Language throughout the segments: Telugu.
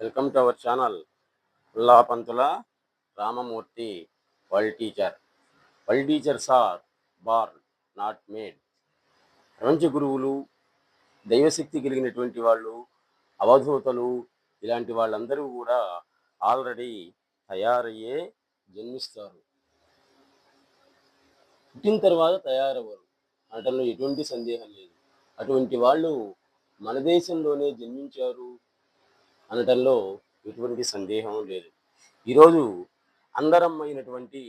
Welcome to our channel Ullapantula Ramamurthy world teacher. World teachers are born not made. ప్రపంచ గురువులు దైవశక్తి కలిగినటువంటి వాళ్ళు అవధూతలు ఇలాంటి వాళ్ళందరూ కూడా ఆల్రెడీ తయారయ్యే జన్మిస్తారు. పుట్టిన తర్వాత తయారవ్వరు. అనటంలో ఎటువంటి సందేహం లేదు. అటువంటి వాళ్ళు మన దేశంలోనే జన్మించారు. అనటంలో ఎటువంటి సందేహం లేదు. ఈరోజు అందరమ్మైనటువంటి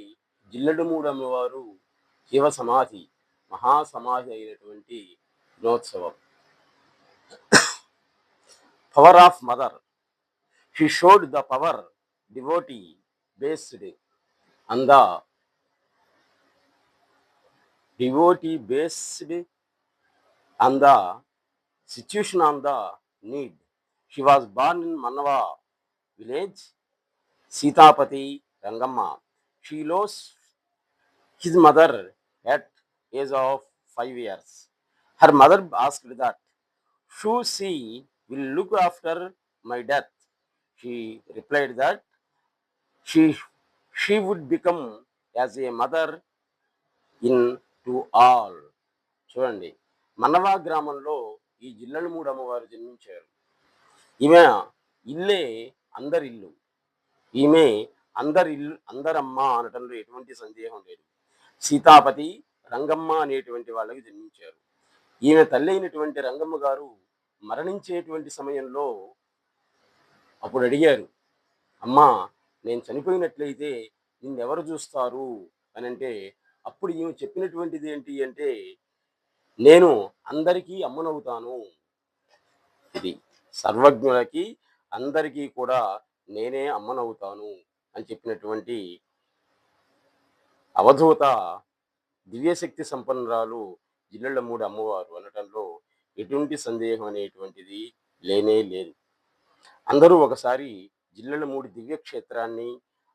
జిల్లెడు మూడమ్మవారు శివ సమాధి మహాసమాధి అయినటువంటి దినోత్సవం. Power of mother. She showed the power devotee based on the devotee based on the situation on the need. He was born in Mannava village Seethapathi Rangamma she lose his mother at age of five years her mother ask that shoe see will look after my death she replied that she she would become as a mother in to all చూడండి. మన్నవా గ్రామంలో ఈ జిల్లలు మూడమ్మవారు జన్మించారు. ఈమె ఇల్లే అందరిల్లు. ఈమె అందరిల్లు అందరమ్మ అనటంలో ఎటువంటి సందేహం లేదు. సీతాపతి రంగమ్మ అనేటువంటి వాళ్ళకి జన్మించారు. ఈమె తల్లి అయినటువంటి రంగమ్మ గారు మరణించేటువంటి సమయంలో అప్పుడు అడిగారు అమ్మా నేను చనిపోయినట్లయితే నిన్నెవరు చూస్తారు? అని అంటే అప్పుడు ఈమె చెప్పినటువంటిది ఏంటి అంటే నేను అందరికీ అమ్మనవుతాను. ఇది. సర్వజ్ఞులకి అందరికీ కూడా నేనే అమ్మనవుతాను అని చెప్పినటువంటి అవధూత దివ్యశక్తి సంపన్నురాలు జిల్లెళ్ళ మూడు అమ్మవారు అనటంలో ఎటువంటి సందేహం అనేటువంటిది లేనే లేదు. అందరూ ఒకసారి జిల్లెళ్ళ మూడు దివ్య క్షేత్రాన్ని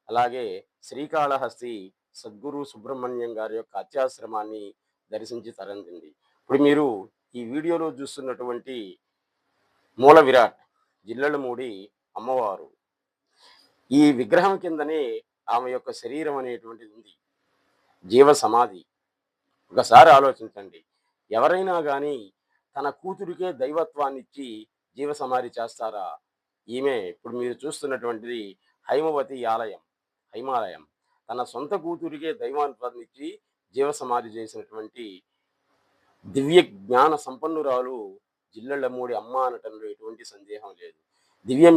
అలాగే శ్రీకాళహస్తి సద్గురు సుబ్రహ్మణ్యం గారి యొక్క అత్యాశ్రమాన్ని దర్శించి తరందింది ఇప్పుడు మీరు ఈ వీడియోలో చూస్తున్నటువంటి మూల విరాట్ జిల్లలమూడి అమ్మవారు. ఈ విగ్రహం కిందనే ఆమె యొక్క శరీరం అనేటువంటిది ఉంది. జీవ సమాధి. ఒకసారి ఆలోచించండి. ఎవరైనా కానీ తన కూతురికే దైవత్వాన్ని ఇచ్చి జీవ సమాధి చేస్తారా? ఈమె ఇప్పుడు మీరు చూస్తున్నటువంటిది హైమవతి ఆలయం హైమాలయం. తన సొంత కూతురికే దైవాత్వాన్ని ఇచ్చి జీవ సమాధి చేసినటువంటి దివ్య జ్ఞాన సంపన్నురాలు జిల్లెళ్ళమూడి అమ్మ అనటంలో ఎటువంటి సందేహం లేదు. దివ్యం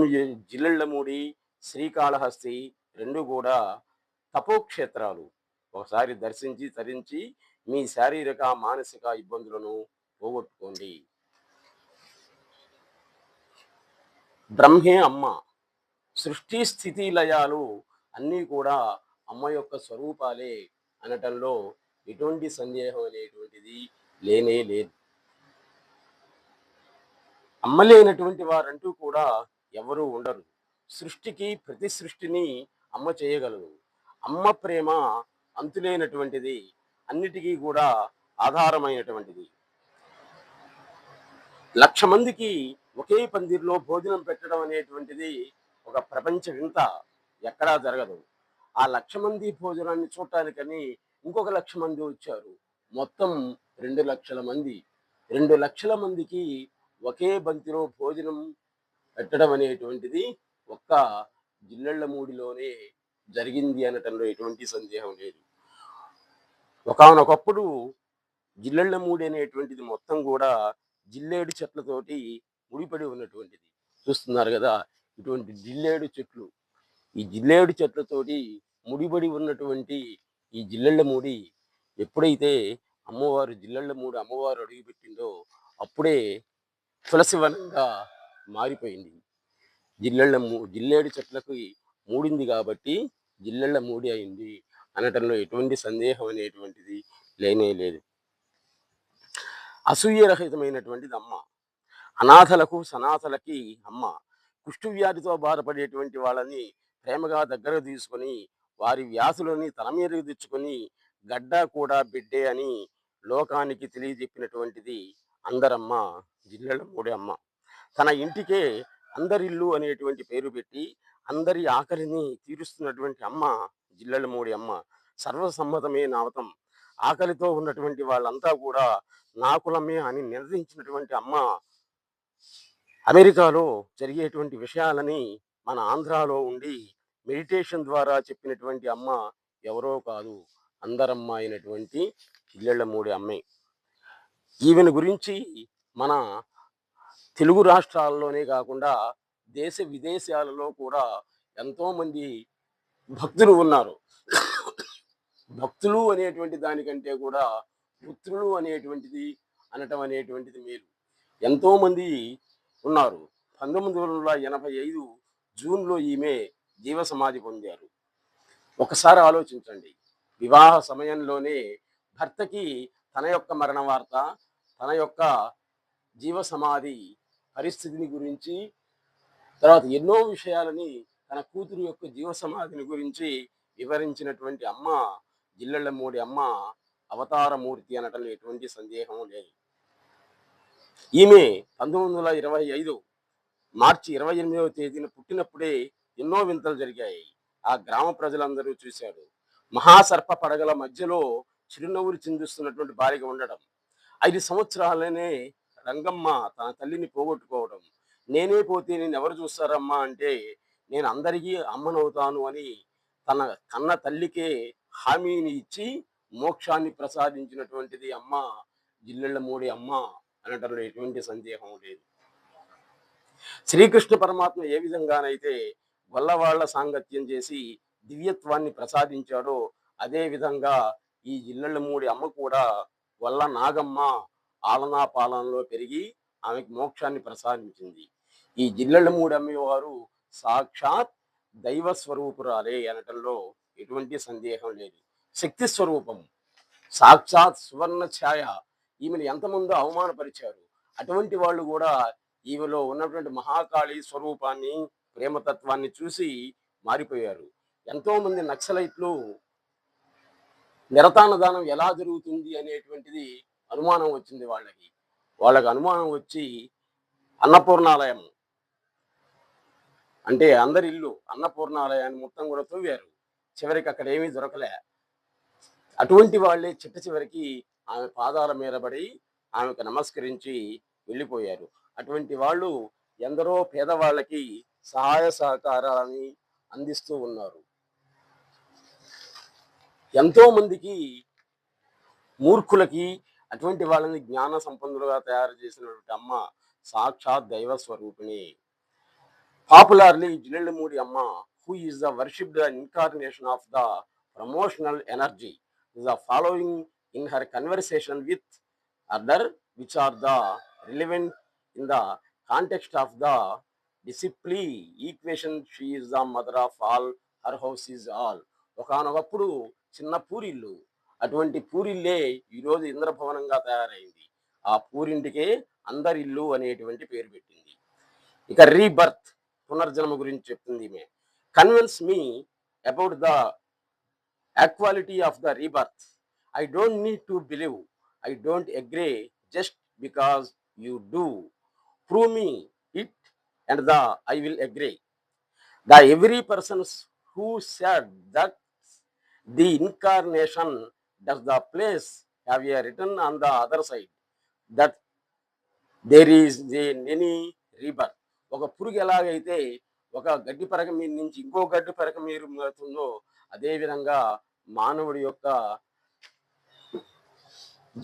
జిల్లెళ్ళమూడి శ్రీకాళహస్తి రెండు కూడా తపోక్షేత్రాలు. ఒకసారి దర్శించి తరించి మీ శారీరక మానసిక ఇబ్బందులను పోగొట్టుకోండి. బ్రహ్మే అమ్మ. సృష్టి స్థితి లయాలు అన్నీ కూడా అమ్మ యొక్క స్వరూపాలే అనటంలో ఎటువంటి సందేహం అనేటువంటిది లేనే లేదు. అమ్మలేనటువంటి వారంటూ కూడా ఎవరూ ఉండరు. సృష్టికి ప్రతి సృష్టిని అమ్మ చేయగలదు. అమ్మ ప్రేమ అంతులేనటువంటిది అన్నిటికీ కూడా ఆధారమైనటువంటిది. లక్ష మందికి ఒకే పందిరిలో భోజనం పెట్టడం అనేటువంటిది ఒక ప్రపంచ వింత ఎక్కడా జరగదు. ఆ లక్ష మంది భోజనాన్ని చూడటానికని ఇంకొక లక్ష మంది వచ్చారు. మొత్తం రెండు లక్షల మంది. రెండు లక్షల మందికి ఒకే బంతిలో భోజనం పెట్టడం అనేటువంటిది ఒక్క జిల్లెళ్ళ మూడిలోనే జరిగింది అనటంలో ఎటువంటి సందేహం లేదు. ఒకనొకప్పుడు జిల్లెళ్ళ మూడి అనేటువంటిది మొత్తం కూడా జిల్లేడు చెట్లతోటి ముడిపడి ఉన్నటువంటిది. చూస్తున్నారు కదా ఇటువంటి జిల్లేడు చెట్లు. ఈ జిల్లేడు చెట్లతోటి ముడిపడి ఉన్నటువంటి ఈ జిల్లెళ్ళ మూడి ఎప్పుడైతే అమ్మవారు జిల్లెళ్ళ మూడు అమ్మవారు అడుగుపెట్టిందో అప్పుడే తులసివనంగా మారిపోయింది. జిల్లెళ్ళ మూ జిల్లేడు చెట్లకు మూడింది కాబట్టి జిల్లెళ్ళ మూడి అయింది. అనటంలో ఎటువంటి సందేహం అనేటువంటిది లేనే లేదు. అసూయరహితమైనటువంటిది అమ్మ అనాథలకు సనాథలకి అమ్మ. కుష్టు వ్యాధితో బాధపడేటువంటి వాళ్ళని ప్రేమగా దగ్గర తీసుకొని వారి వ్యాధులని తల మీదకి తెచ్చుకొని గడ్డ కూడా బిడ్డే అని లోకానికి తెలియజెప్పినటువంటిది అందరమ్మ జిల్లెళ్ళ మూడే అమ్మ తన ఇంటికే అందరిల్లు అనేటువంటి పేరు పెట్టి అందరి ఆకలిని తీరుస్తున్నటువంటి అమ్మ జిల్లెళ్ళమూడి అమ్మ సర్వసమ్మతమే నామతం ఆకలితో ఉన్నటువంటి వాళ్ళంతా కూడా నాకులమే అని నిర్ణయించినటువంటి అమ్మ. అమెరికాలో జరిగేటువంటి విషయాలని మన ఆంధ్రాలో ఉండి మెడిటేషన్ ద్వారా చెప్పినటువంటి అమ్మ ఎవరో కాదు. అందరమ్మ అయినటువంటి జిల్లెళ్ళమూడి అమ్మాయి ఈమెను గురించి మన తెలుగు రాష్ట్రాల్లోనే కాకుండా దేశ విదేశాలలో కూడా ఎంతోమంది భక్తులు ఉన్నారు. భక్తులు అనేటువంటి దానికంటే కూడా పుత్రులు అనేటువంటిది అనటం అనేటువంటిది మేలు. ఎంతోమంది ఉన్నారు. పంతొమ్మిది వందల ఎనభై ఐదు జూన్లో ఈమె జీవ సమాధి పొందారు. ఒకసారి ఆలోచించండి. వివాహ సమయంలోనే భర్తకి తన యొక్క మరణ వార్త తన యొక్క జీవ సమాధి పరిస్థితిని గురించి తర్వాత ఎన్నో విషయాలని తన కూతురు యొక్క జీవ సమాధిని గురించి వివరించినటువంటి అమ్మ జిల్లెళ్ళమూడి అమ్మ అవతారమూర్తి అనటం ఎటువంటి సందేహం లేదు. ఈమె పంతొమ్మిది వందల ఇరవై ఐదు మార్చి ఇరవై ఎనిమిదవ తేదీన పుట్టినప్పుడే ఎన్నో వింతలు జరిగాయి. ఆ గ్రామ ప్రజలందరూ చూశారు. మహాసర్ప పడగల మధ్యలో చిరునవ్వులు చిందిస్తున్నటువంటి భార్యగా ఉండడం ఐదు సంవత్సరాలనే రంగమ్మ తన తల్లిని పోగొట్టుకోవడం నేనే పోతే నేను ఎవరు చూస్తారమ్మా అంటే నేను అందరికీ అమ్మనవుతాను అని తన కన్న తల్లికే హామీని ఇచ్చి మోక్షాన్ని ప్రసాదించినటువంటిది అమ్మ జిల్లెళ్ళమూడి అమ్మ అనటంలో ఎటువంటి సందేహం లేదు. శ్రీకృష్ణ పరమాత్మ ఏ విధంగానైతే వల్లవాళ్ళ సాంగత్యం చేసి దివ్యత్వాన్ని ప్రసాదించాడో అదే విధంగా ఈ జిల్లెళ్ళమూడి అమ్మ కూడా వల్ల నాగమ్మ ఆలనా పాలనలో పెరిగి ఆమెకు మోక్షాన్ని ప్రసాదించింది. ఈ జిల్లెళ్ళమూడి అమ్మవారు సాక్షాత్ దైవ స్వరూపురాలే అనటంలో ఎటువంటి సందేహం లేదు. శక్తి స్వరూపం సాక్షాత్ సువర్ణ ఛాయ ఈమెను ఎంతమందో అవమానపరిచారు. అటువంటి వాళ్ళు కూడా ఈమెలో ఉన్నటువంటి మహాకాళి స్వరూపాన్ని ప్రేమతత్వాన్ని చూసి మారిపోయారు. ఎంతోమంది నక్సలైట్లు నక్సలైట్లు నిరతానదానం ఎలా జరుగుతుంది అనేటువంటిది అనుమానం వచ్చింది వాళ్ళకి. వాళ్ళకి అనుమానం వచ్చి అన్నపూర్ణాలయం అంటే అందరి ఇల్లు అన్నపూర్ణాలయాన్ని మొత్తం కూడా తవ్వారు. చివరికి అక్కడ ఏమీ దొరకలే. అటువంటి వాళ్ళే చిట్ట చివరికి ఆమె పాదాల మీద పడి ఆమెకు నమస్కరించి వెళ్ళిపోయారు. అటువంటి వాళ్ళు ఎందరో పేదవాళ్ళకి సహాయ సహకారాలని అందిస్తూ ఉన్నారు. ఎంతో మందికి మూర్ఖులకి అటువంటి వాళ్ళని జ్ఞాన సంపన్నులుగా తయారు చేసినటువంటి అమ్మ సాక్షాత్ దైవ స్వరూపిణి. Popularly జ్లెండ్ Amma who is the worship the incarnation of the promotional energy is the following in her conversation with other which are the relevant in the context of the disciple equation she is the mother of all her house is all ఒకనొకప్పుడు చిన్న పూరిళ్ళు అటువంటి పూరిళ్ళే ఈరోజు ఇంద్రభవనంగా తయారైంది. ఆ పూరింటికే అందరిల్లు అనేటువంటి పేరు పెట్టింది. ఇక రీబర్త్ పునర్జన్మ గురించి చెప్తుంది may convince me about the equality of the rebirth I don't need to believe I don't agree just because you do prove me it and the I will agree the every persons who said that the incarnation does the place have a return on the other side. That there is the any rebirth. ఒక పురుగు ఎలాగైతే ఒక గడ్డి పరక మీద నుంచి ఇంకో గడ్డి పరక మీరు మారుతుందో అదేవిధంగా మానవుడి యొక్క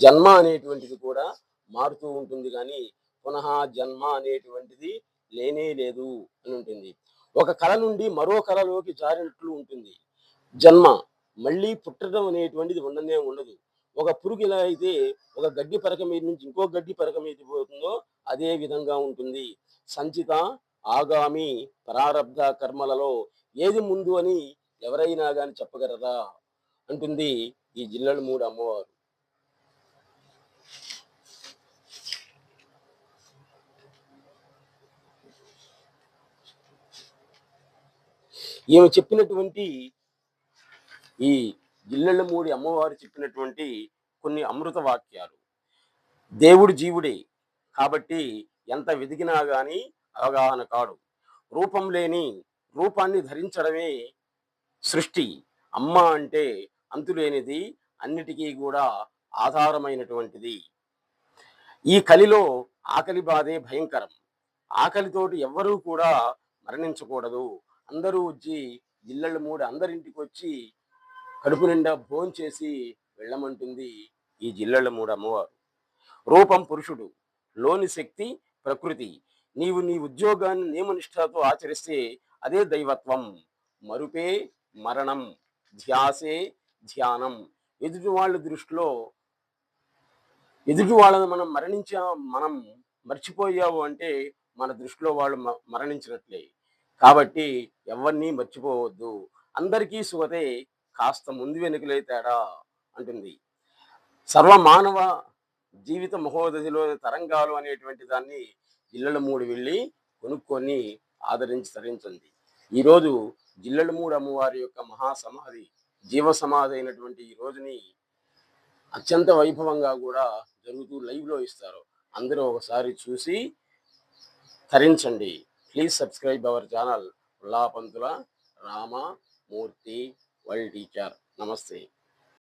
జన్మ అనేటువంటిది కూడా మారుతూ ఉంటుంది. కానీ పునః జన్మ అనేటువంటిది లేనే లేదు అని ఉంటుంది. ఒక కళ నుండి మరో కళలోకి జారినట్లు ఉంటుంది. జన్మ మళ్ళీ పుట్టడం అనేటువంటిది ఉండనే ఉండదు. ఒక పురుగు ఎలా అయితే ఒక గడ్డి పరక మీద నుంచి ఇంకో గడ్డి పరక మీద పోతుందో అదే విధంగా ఉంటుంది. సంచిత ఆగామి ప్రారబ్ధ కర్మలలో ఏది ముందు అని ఎవరైనా కానీ చెప్పగలరా? అంటుంది ఈ జిల్లల మూడు అమ్మవారు. ఈమె చెప్పినటువంటి ఈ జిల్లెళ్ళ మూడి అమ్మవారు చెప్పినటువంటి కొన్ని అమృత వాక్యాలు. దేవుడు జీవుడే కాబట్టి ఎంత వెదిగినా గాని అవగాహన కాడు. రూపం లేని రూపాన్ని ధరించడమే సృష్టి. అమ్మ అంటే అంతులేనిది అన్నిటికీ కూడా ఆధారమైనటువంటిది. ఈ కలిలో ఆకలి బాధే భయంకరం. ఆకలితోటి ఎవ్వరూ కూడా మరణించకూడదు. అందరూ వచ్చి జిల్లళ్ళ మూడు అందరింటికి వచ్చి కడుపు నిండా భోంచేసి వెళ్ళమంటుంది ఈ జిల్లాల మూడు అమ్మవారు రూపం పురుషుడు లోని శక్తి ప్రకృతి. నీవు నీ ఉద్యోగాన్ని నియమనిష్టతో ఆచరిస్తే అదే దైవత్వం. మరుపే మరణం ధ్యాసే ధ్యానం. ఎదుటి వాళ్ళ దృష్టిలో ఎదుటి వాళ్ళని మనం మరణించా మనం మర్చిపోయావు అంటే మన దృష్టిలో వాళ్ళు మ- మరణించినట్లే. కాబట్టి ఎవరిని మర్చిపోవద్దు. అందరికీ సుగతే కాస్త ముందు వెనుకలే తేడా అంటుంది. సర్వ మానవ జీవిత మహోదధిలో తరంగాలు అనేటువంటి దాన్ని జిల్లల మూడు వెళ్ళి కొనుక్కొని ఆదరించి తరించింది ఈరోజు జిల్లల మూడు అమ్మవారి యొక్క మహాసమాధి జీవ సమాధి అయినటువంటి ఈ రోజుని అత్యంత వైభవంగా కూడా జరుగుతూ లైవ్లో ఇస్తారు. అందరూ ఒకసారి చూసి తరించండి. Please subscribe our channel. Ullapantula Ramamurthy world teacher నమస్తే.